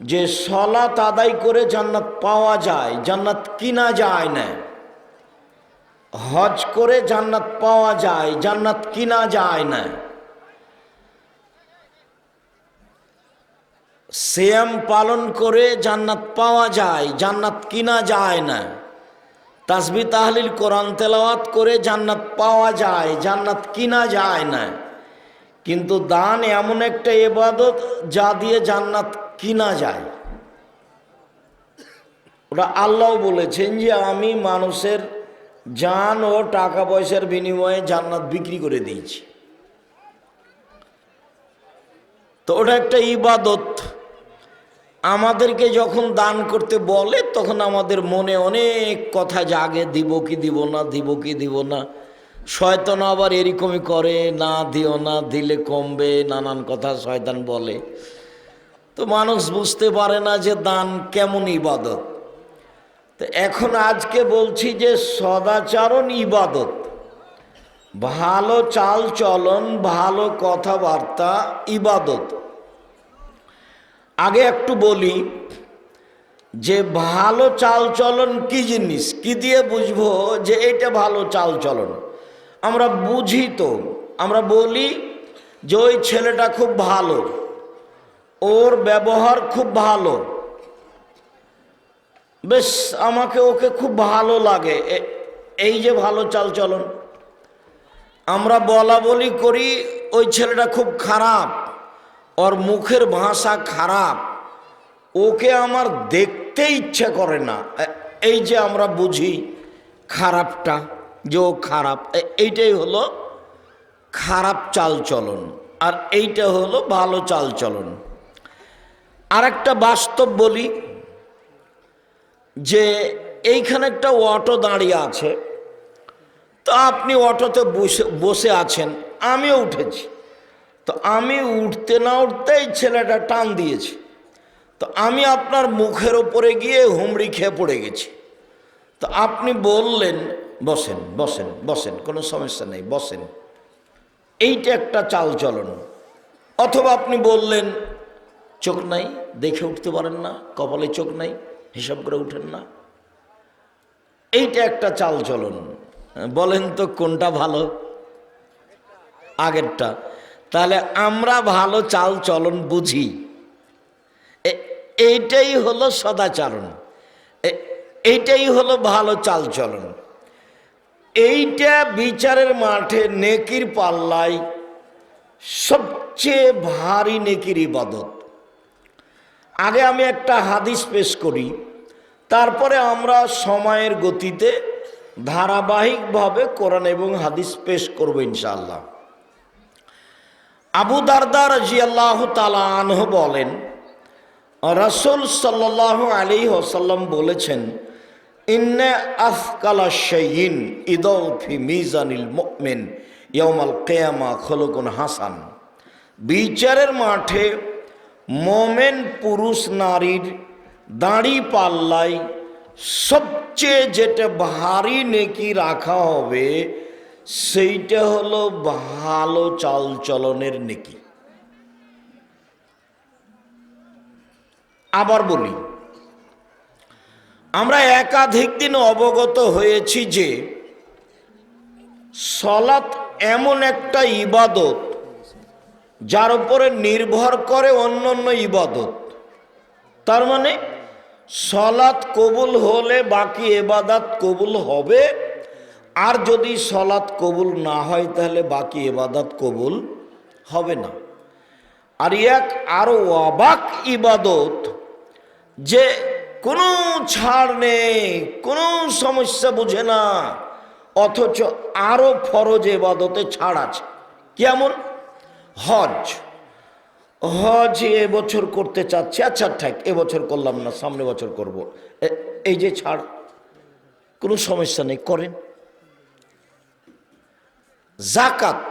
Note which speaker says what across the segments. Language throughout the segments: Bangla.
Speaker 1: যে সলাত আদায় করে জান্নাত পাওয়া যায়, জান্নাত কিনা যায় না। হজ করে জান্নাত পাওয়া যায়, জান্নাত কিনা যায় না। সিয়াম পালন করে জান্নাত পাওয়া যায়, জান্নাত কিনা যায় না। তাসবি তাহলিল কোরআন তেলাওয়াত করে জান্নাত পাওয়া যায়, জান্নাত কিনা যায় না। কিন্তু দান এমন একটা এবাদত যা দিয়ে জান্নাত কিনা যায়। ওটা আল্লাহ বলেছেন যে আমি মানুষের জান ও টাকা পয়সার বিনিময়ে জান্নাত বিক্রি করে দিয়েছি। তো ওটা একটা ইবাদত। আমাদেরকে যখন দান করতে বলে, তখন আমাদের মনে অনেক কথা জাগে, দিব কি দিব না, দিব কি দিব না। শয়তান আবার এরকমই করে, না দিও, না দিলে কমবে, নানান কথা শয়তান বলে। তো মানুষ বুঝতে পারে না যে দান কেমন ইবাদত। তো এখন আজকে বলছি যে সদাচরণ ইবাদত। ভালো চাল চলন ভালো কথাবার্তা, ইবাদত। আগে একটু বলি যে ভালো চাল চলন কি জিনিস? কি দিয়ে বুঝব যে এটা ভালো চাল চলন আমরা বুঝি তো, আমরা বলি যে ওই ছেলেটা খুব ভালো, ওর ব্যবহার খুব ভালো। বেশ, আমাকে ওকে খুব ভালো লাগে এই যে ভালো চাল চলন আমরা বলা বলি করি, ওই ছেলেটা খুব খারাপ, ওর মুখের ভাষা খারাপ, ওকে আমার দেখতে ইচ্ছে করে না। এই যে আমরা বুঝি খারাপটা। যে ও খারাপ এইটাই হলো খারাপ চাল চলন আর এইটা হলো ভালো চাল চলন আর একটা বাস্তব বলি, যে এইখানে একটা অটো দাঁড়িয়ে আছে, তো আপনি অটোতে বসে বসে আছেন, আমিও উঠেছি। তো আমি উঠতে না উঠতেই ছেলেটা টান দিয়েছে। তো আমি আপনার মুখের ওপরে গিয়ে হুমড়ি খেয়ে পড়ে গেছি। তো আপনি বললেন বসেন বসেন বসেন, কোনো সমস্যা নেই, বসেন। এইটা একটা চাল চলন অথবা আপনি বললেন, চোখ নাই, দেখে উঠতে পারেন না, কপালে চোখ নাই, হিসাব করে উঠেন না। এইটা একটা চাল চলন বলেন তো কোনটা ভালো? আগেরটা। তাহলে আমরা ভালো চাল চলন বুঝি এইটাই হলো সদাচারণ। এইটাই হলো ভালো চাল চলন এইটা বিচারের মাঠে নেকির পাল্লায় সবচেয়ে ভারী নেকির ইবাদত। আগে আমি একটা হাদিস পেশ করি, তারপরে আমরা সময়ের গতিতে ধারাবাহিকভাবে কোরআন এবং হাদিস পেশ করব ইনশাআল্লাহ। আবু দারদার জিয়াল্লাহ তালাহ বলেন, রসুল সাল্লাহ আলী ওসাল্লাম বলেছেন ইন্নে আফকালা শঈন ইদৌফি মিজানিল মুমিন ইয়মাল কেয়ামা খলকুন হাসান। বিচারের মাঠে মোমেন পুরুষ নারীর দাঁড়ি পাল্লায় সবচেয়ে যেটা ভারী নেকি রাখা হবে, সেইটা হলো ভালো চাল চলনের নেকি। আবার বলি আমরা একাধিক দিন অবগত হয়েছি যে সলাৎ এমন একটা ইবাদত যার উপরে নির্ভর করে অন্য অন্য ইবাদত। তার মানে সলাৎ কবুল হলে বাকি এবাদাত কবুল হবে, আর যদি সলাৎ কবুল না হয় তাহলে বাকি এবাদাত কবুল হবে না। আর এক আরও অবাক ইবাদত যে কোনো ছাড় নেই, কোনো সমস্যা বুঝে না, অথচ আরও ফরজ এবাদতে ছাড় আছে। কেমন? হজ। হজ এবছর করতে চাচ্ছি আচ্ছা ঠিক এবছর করলাম না, সামনে বছর করব। এই যে ছাড়, কোনো সমস্যা নেই, করেন। জাকাত।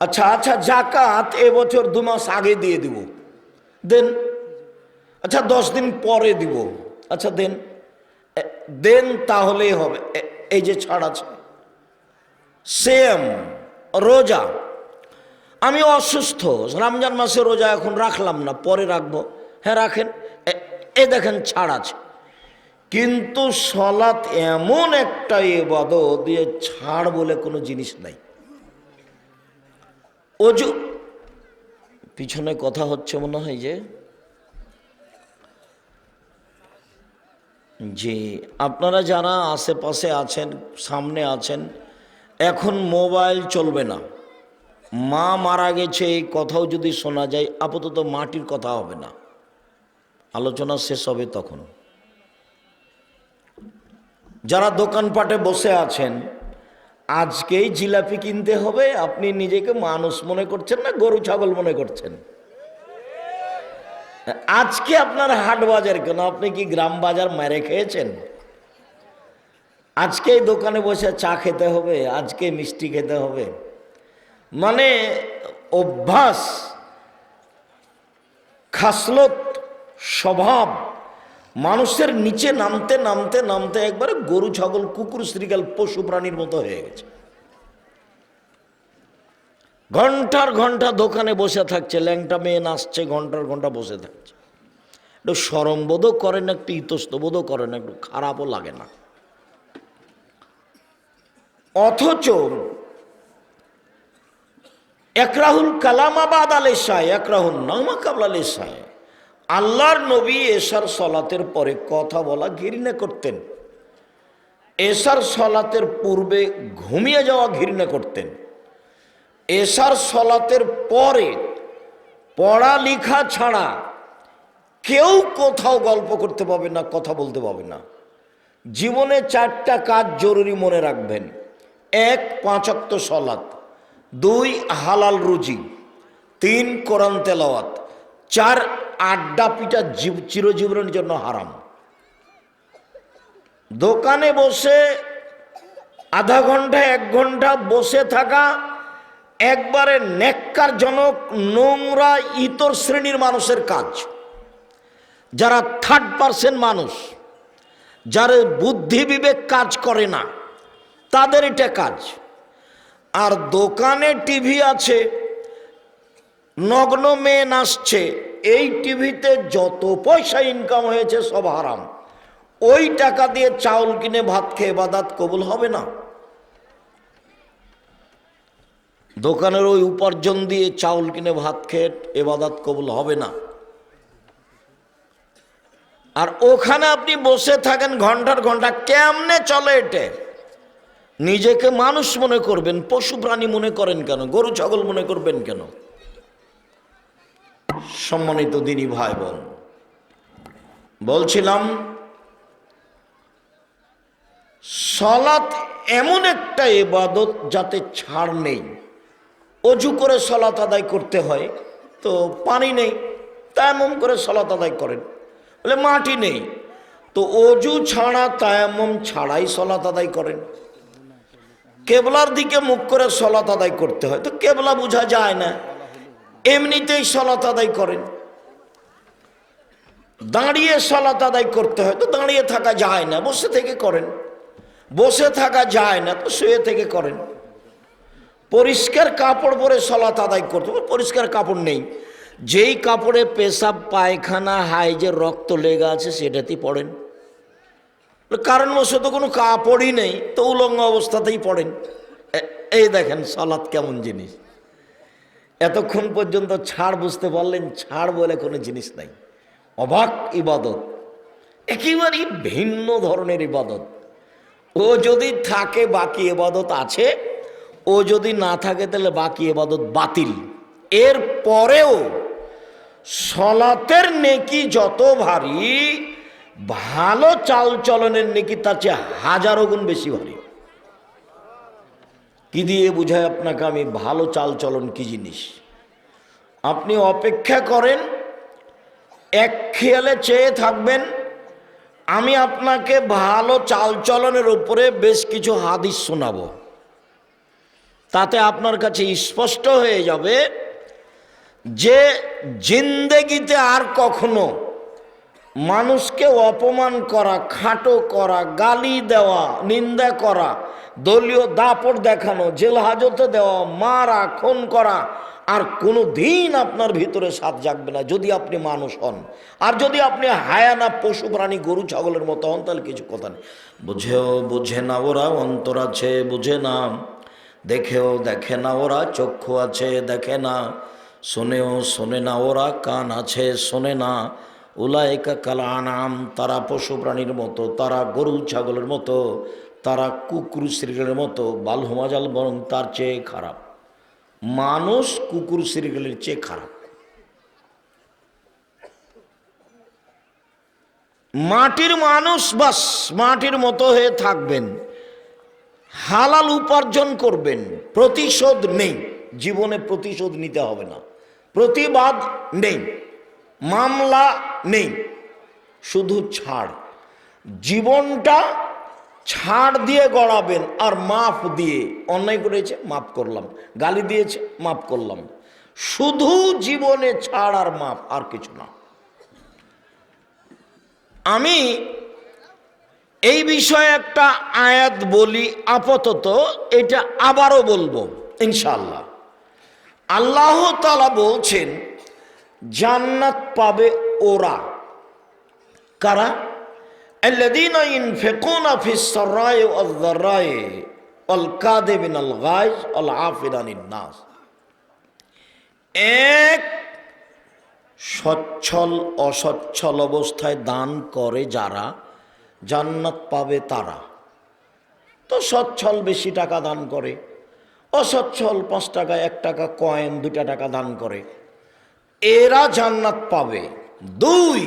Speaker 1: আচ্ছা আচ্ছা জাকাত এবছর দু মাস আগে দিয়ে দিব। দেন আচ্ছা দশ দিন পরে দিব। আচ্ছা দেন। দেন তাহলেই হবে। এই যে ছাড় আছে। সেম, রোজা। আমি অসুস্থ। রমজান মাসে রোজা এখন রাখলাম না, পরে রাখব। হ্যাঁ রাখেন। এ- দেখেন ছাড় আছে। কিন্তু সলাৎ এমন একটা এবাদত দিয়ে ছাড় বলে কোনো জিনিস নাই। অজু পিছনে কথা হচ্ছে মনে হয় যে জি, আপনারা যারা আশেপাশে আছেন, সামনে আছেন, এখন মোবাইল চলবে না। মা মারা গেছে, এই কথাও যদি শোনা যায়, আপাতত মাটির কথা হবে না। আলোচনা শেষ হবে তখন। যারা দোকানপাটে বসে আছেন, আজকেই জিলাপি কিনতে হবে, আপনি নিজেকে মানুষ মনে করছেন না গরু, ছাগল মনে করছেন? আজকে আপনার হাট বাজার কেন? আপনি কি গ্রাম বাজার মেরে খেয়েছেন? আজকে দোকানে বসে চা খেতে হবে আজকে মিষ্টি খেতে হবে। মানে অভ্যাস, খাসলত, স্বভাব, মানুষের নিচে নামতে নামতে নামতে একবারে গরু, ছাগল, কুকুর, শ্রীকাল পশু প্রাণীর মতো হয়ে গেছে। ঘণ্টার ঘণ্টা দোকানে বসে থাকছে, ল্যাংটা মেয়ে নাচছে, ঘণ্টার ঘণ্টা বসে থাকছে। একটু সরমবোধও করে না একটু ইতস্তবোধও করে না একটু খারাপও লাগে না। অথচ একরাহুল কালামাবাদ আলেসায় একরাহুল নামা কাবলা লেসায় আল্লাহর নবী এশার সলাতের পরে কথা বলা ঘৃণা করতেন। এশার সলাতের পূর্বে ঘুমিয়ে যাওয়া ঘৃণা করতেন। এশার সলাতের পরে পড়ালেখা ছাড়া কেউ কোথাও গল্প করতে পাবে না, কথা বলতে পাবে না। জীবনে চারটা কাজ জরুরি মনে রাখবেন। এক পাঁচক্ত সলাত দুই, হালাল রুজি। তিন, কোরআন তেলাওয়াত। চার, আড্ডা পিটা জীব, চিরজীবনের জন্য হারাম। দোকানে বসে আধা ঘণ্টা, এক ঘণ্টা বসে থাকা একবারে নেককারজনক নোংরা, ইতর শ্রেণির মানুষের কাজ। যারা থার্ড পার্সেন্ট মানুষ, যারা বুদ্ধি বিবেক কাজ করে না, তাদের এটা কাজ। আর দোকানে টিভি আছে, নগ্ন মেয়ে নাচছে, এই টিভিতে যত পয়সা ইনকাম হয়েছে সব হারাম। ওই টাকা দিয়ে চাউল কিনে ভাত খেয়ে বাদাত কবুল হবে না। দোকানের ওই উপার্জন দিয়ে চাউল কিনে ভাত খেয়ে এবাদাত কবুল হবে না। আর ওখানে আপনি বসে থাকেন ঘণ্টার ঘণ্টা, কেমনে চলে এটে? নিজেকে মানুষ মনে করবেন, পশু প্রাণী মনে করেন কেন? গরু, ছাগল মনে করবেন কেন? সম্মানিত দিনী ভাই বোন বলছিলাম, সলাৎ এমন একটা এবাদত যাতে ছাড় নেই। অজু করে সলাৎ আদায় করতে হয়। তো পানি নেই তায়ামম করে সলাৎ আদায় করেন। বলে মাটি নেই। তো অজু ছাড়া তায়ামম ছাড়াই সলাৎ আদায় করেন। কেবলার দিকে মুখ করে সলাৎ আদায় করতে হয়। তো কেবলা বোঝা যায় না। এমনিতেই সলাৎ আদায় করেন। দাঁড়িয়ে সলাৎ আদায় করতে হয়। তো দাঁড়িয়ে থাকা যায় না, বসে থেকে করেন। বসে থাকা যায় না, তো শুয়ে থেকে করেন। পরিষ্কার কাপড় পরে সলাৎ আদায় করতে পরিষ্কার কাপড় নেই। যেই কাপড়ে পেশাব, পায়খানা হাইজের রক্ত লেগে আছে সেটাতেই পড়েন। কারণবশত কোনো কাপড়ই নেই, তো উলঙ্গ অবস্থাতেই পড়েন। এই দেখেন সলাৎ কেমন জিনিস। এতক্ষণ পর্যন্ত ছাড় বুঝতে পারলেন, ছাড় বলে কোনো জিনিস নাই। অবাক ইবাদত। একেবারেই ভিন্ন ধরনের ইবাদত। ও যদি থাকে, বাকি এবাদত আছে ও যদি না থাকে তাহলে বাকি এবাদত বাতিল। এর পরেও সলাতের নেকি যত ভারী, ভালো চাল চলনের নেকি তার চেয়ে হাজারো গুণ বেশি ভারী। কি দিয়ে বুঝায় আপনাকে আমি ভালো চাল চলন কি জিনিস? আপনি অপেক্ষা করেন, এক খেয়ালে চেয়ে থাকবেন, আমি আপনাকে ভালো চাল চলনের উপরে বেশ কিছু হাদিস শোনাবো। তাতে আপনার কাছে স্পষ্ট হয়ে যাবে যে জিন্দেগিতে আর কখনো মানুষকে অপমান করা, খাটো করা, গালি দেওয়া, নিন্দা করা, দলীয় দাপট দেখানো, জেল হাজতে দেওয়া, মারা, খুন করা আর কোনো দিন আপনার ভিতরে স্বাদ জাগবে না যদি আপনি মানুষ হন। আর যদি আপনি হায়ানা পশু প্রাণী, গরু, ছাগলের মতো হন, তাহলে কিছু কথা নেই। বুঝেও বুঝে না ওরা, অন্তর আছে, বুঝে না। দেখেও দেখে না ওরা, চক্ষু আছে দেখে না। শোনেও শোনে না ওরা, কান আছে শোনে না। উলায়কা কালা আনাম তারা পশু প্রাণীর মতো, তারা গরু ছাগলের মতো, তারা কুকুর শ্রীগেলের মতো, বালহুমাজাল বরং তার চেয়ে খারাপ। মানুষ কুকুর শ্রীগেলের চেয়ে খারাপ। মাটির মানুষ বাস, মাটির মতো হয়ে থাকবেন। হালাল উপার্জন করবেন, প্রতিশোধ নেই। জীবনে প্রতিশোধ নিতে হবে না। প্রতিবাদ নেই। মামলা নেই। শুধু ছাড়। জীবনটা ছাড় দিয়ে গড়াবেন আর মাফ দিয়ে। অন্যায় করেছে, মাফ করলাম। গালি দিয়েছে, মাফ করলাম। শুধু জীবনে ছাড় আর মাফ, আর কিছু না। আমি এই বিষয়ে একটা আয়াত বলি আপাতত এটা আবারও বলবো ইনশাল্লাহ আল্লাহ তালা বলছেন জান্নাত পাবে ওরা কারা الذين ينفقون في السراء والضراء والكاذبين الغيظ والعافين عن الناس এক সচ্ছল অসচ্ছল অবস্থায় দান করে যারা জান্নাত পাবে তারা। তো সচ্ছল বেশি টাকা দান করে, অসচ্ছল পাঁচ টাকা, এক টাকা কয়েন দুটা টাকা দান করে। এরা জান্নাত পাবে। দুই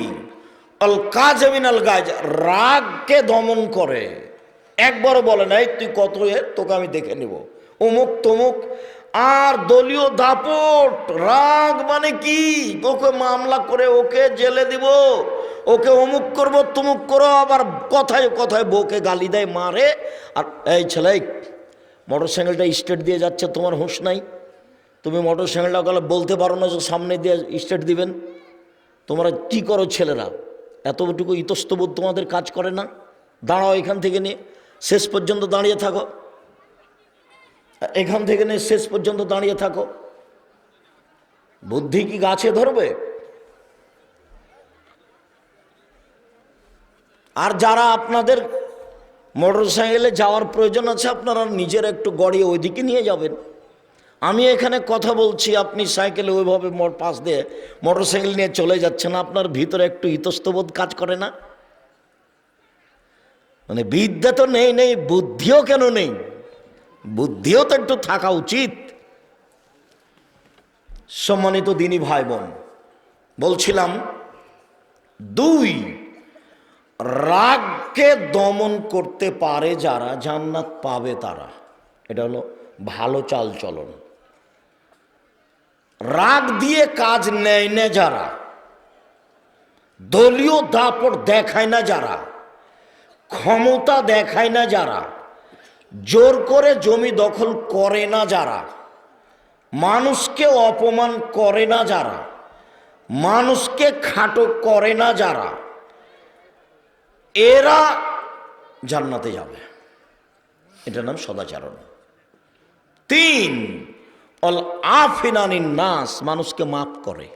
Speaker 1: অল কাজমিন আল গাজ রাগকে দমন করে। একবারও বলে নাই, তুই কত এ? তোকে আমি দেখে নিব। অমুক তমুক, আর দলীয় দাপট, রাগ মানে কি? ওকে মামলা করে ওকে জেলে দিব। ওকে অমুক করব, তুমুক করো, আবার কথায় কথায় বউকে গালি দেয়, মারে। আর এই ছেলে মোটর সাইকেলটা স্টেট দিয়ে যাচ্ছে, তোমার হুঁশ নাই। তুমি মোটর সাইকেলটা গেলে বলতে পারো না যে সামনে দিয়ে স্টেট দিবেন। তোমরা কি করো ছেলেরা? এতটুকু ইতস্তবোধ তোমাদের কাজ করে না? দাঁড়াও এখান থেকে নিয়ে, শেষ পর্যন্ত দাঁড়িয়ে থাকো। এখান থেকে নিয়ে শেষ পর্যন্ত দাঁড়িয়ে থাকো। বুদ্ধি কি গাছে ধরবে? আর যারা আপনাদের মোটর সাইকেলে যাওয়ার প্রয়োজন আছে, আপনারা নিজের একটু গড়িয়ে ওইদিকে নিয়ে যাবেন। আমি এখানে কথা বলছি, আপনি সাইকেলে ওইভাবে পাশ দিয়ে মোটর সাইকেল নিয়ে চলে যাচ্ছেন, আপনার ভিতরে একটু ইতস্তবোধ কাজ করে না? মানে বিদ্যা তো নেই নেই, বুদ্ধিও কেন নেই? বুদ্ধিও তো একটু থাকা উচিত। সম্মানিত দিনী ভাই বোন, বলছিলাম, দুই রাগকে দমন করতে পারে যারা, জান্নাত পাবে তারা। এটা হলো ভালো চাল চলন রাগ দিয়ে কাজ নেয় না যারা। দলীয় দাপট দেখায় না যারা। ক্ষমতা দেখায় না যারা। জোর করে জমি দখল করে না যারা। মানুষকে অপমান করে না যারা। মানুষকে খাটো করে না যারা। এরা জান্নাতে যাবে। এটার নাম সদাচারণ। তিন, অল আফিনানিন নাস মানুষকে মাফ করে।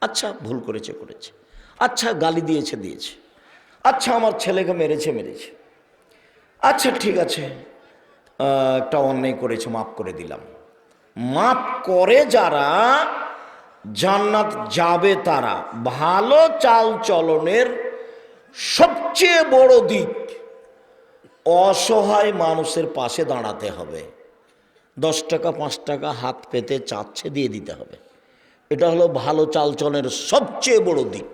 Speaker 1: আচ্ছা ভুল করেছে করেছে। আচ্ছা গালি দিয়েছে দিয়েছে। আচ্ছা আমার ছেলেকে মেরেছে মেরেছে। আচ্ছা ঠিক আছে। একটা অন্যায় করেছে, মাফ করে দিলাম। মাফ করে যারা জান্নাত যাবে তারা। ভালো চাল চলনের সবচেয়ে বড় দিক, অসহায় মানুষের পাশে দাঁড়াতে হবে। দশ টাকা, পাঁচ টাকা হাত পেতে চাচ্ছে দিয়ে দিতে হবে। এটা হলো ভালো চালচলের সবচেয়ে বড় দিক।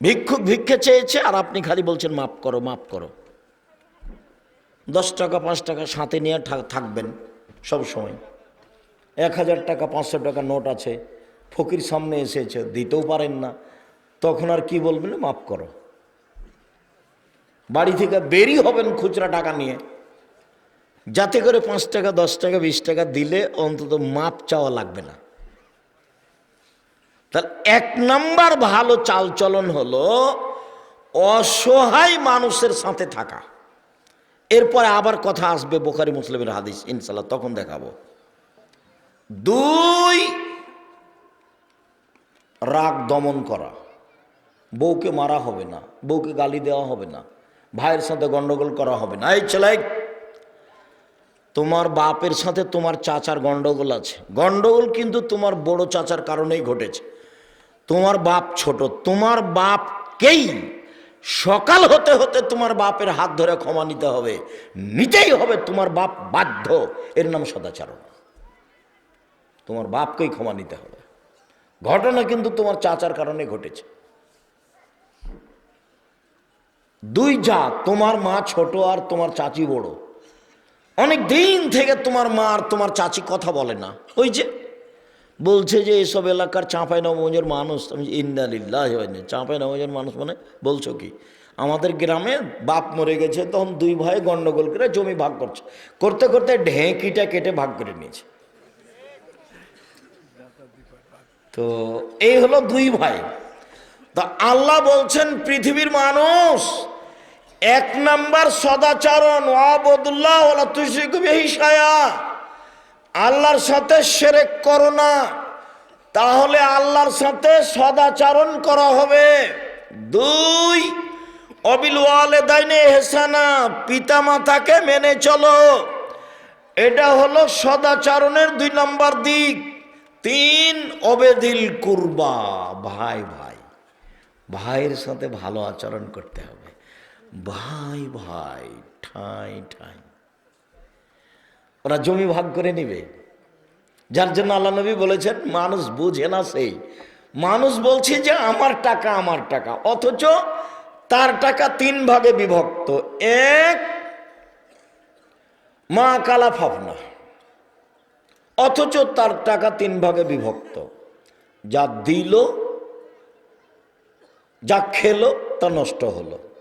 Speaker 1: ভিক্ষুক ভিক্ষে চেয়েছে আর আপনি খালি বলছেন, মাফ করো মাফ করো। দশ টাকা, পাঁচ টাকা সাথে নিয়ে থাকবেন সব সময়। এক হাজার টাকা, পাঁচশো টাকা নোট আছে, ফকির সামনে এসেছে, দিতেও পারেন না। তখন আর কি বলবেন মাফ করো। বাড়ি থেকে বেরি হবেন খুচরা টাকা নিয়ে। যাতে করে পাঁচ টাকা, দশ টাকা, বিশ টাকা দিলে অন্তত মাপ চাওয়া লাগবে না। তাহলে এক নাম্বার ভালো চালচলন হলো অসহায় মানুষের সাথে থাকা। এরপরে আবার কথা আসবে বোখারি মুসলিমের হাদিস ইনশাল্লাহ তখন দেখাবো। দুই, রাগ দমন করা। বউকে মারা হবে না, বউকে গালি দেওয়া হবে না, ভাইয়ের সাথে গন্ডগোল করা হবে না। এই ছেলে, তোমার বাপের সাথে তোমার চাচার গন্ডগোল আছে। গন্ডগোল কিন্তু তোমার বড় চাচার কারণেই ঘটেছে। তোমার বাপ ছোট, তোমার বাপকেই সকাল হতে হতে তোমার বাপের হাত ধরে ক্ষমা নিতে হবে। নিতেই হবে, তোমার বাপ বাধ্য। এর নাম সদাচারণ। তোমার বাপকেই ক্ষমা নিতে হবে। ঘটনা কিন্তু তোমার চাচার কারণে ঘটেছে। দুই যা, তোমার মা ছোট আর তোমার চাচি বড়। অনেক দিন থেকে তোমার মা আর তোমার চাচি কথা বলে না। ওই যে, বলছে যে এসব এলাকার চাঁপাই নবগঞ্জের মানুষ, আমি ইন্দালিল্লাহ চাঁপাই নবগঞ্জের মানুষ মানে বলছো কি? আমাদের গ্রামে বাপ মরে গেছে, তখন দুই ভাই গন্ডগোল করে জমি ভাগ করছে। করতে করতে ঢেঁকিটা কেটে ভাগ করে নিয়েছে। তো এই হলো দুই ভাই। তা আল্লাহ বলছেন, পৃথিবীর মানুষ এক নাম্বার সদাচরণ আল্লাহর সাথে সেরেক করো না, তাহলে আল্লাহর সাথে সদাচরণ করা হবে। দুই, অবিল ওয়ালে দাইনে হেসানা পিতা মাতাকে মেনে চলো। এটা হলো সদাচরণের দুই নম্বর দিক। তিন অবেদিল কুরবা, ভাই ভাই, ভাইয়ের সাথে ভালো আচরণ করতে হবে। ভাই ভাই, ঠাই ঠাই। ওরা জমি ভাগ করে নিবে। যার জন্য আল্লাহ নবী বলেছেন, মানুষ বুঝে না সেই। মানুষ বলছে যে, আমার টাকা আমার টাকা। অথচ তার টাকা তিন ভাগে বিভক্ত। এক, মা কালা ফাফনা। অথচ তার টাকা তিন ভাগে বিভক্ত। যা দিল, যা খেলো, তা নষ্ট হলো।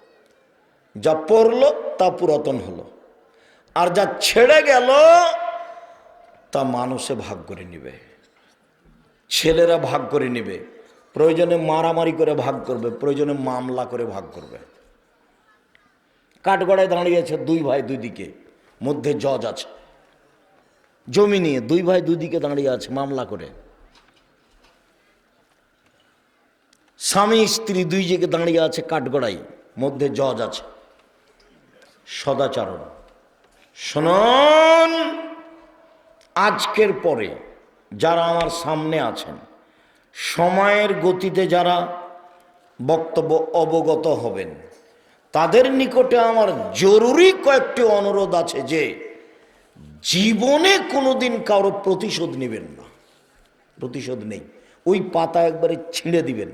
Speaker 1: যা পড়ল তা পুরাতন হলো। আর যা ছেড়ে গেল, তা মানুষে ভাগ করে নিবে। ছেলেরা ভাগ করে নিবে। প্রয়োজনে মারামারি করে ভাগ করবে, প্রয়োজনে মামলা করে ভাগ করবে। কাঠগড়ায় দাঁড়িয়েছে দুই ভাই দুই দিকে, মধ্যে জজ আছে। জমি নিয়ে দুই ভাই দুদিকে দাঁড়িয়ে আছে মামলা করে। স্বামী স্ত্রী দুই দিকে দাঁড়িয়ে আছে কাঠগড়াই মধ্যে জজ আছে। সদাচরণ। শুনুন, আজকের পরে যারা আমার সামনে আছেন, সময়ের গতিতে যারা বক্তব্য অবগত হবেন, তাদের নিকটে আমার জরুরি কয়েকটি অনুরোধ আছে যে জীবনে কোনোদিন কারও প্রতিশোধ নেবেন না। প্রতিশোধ নেই। ওই পাতা একবারে ছিঁড়ে দিবেন।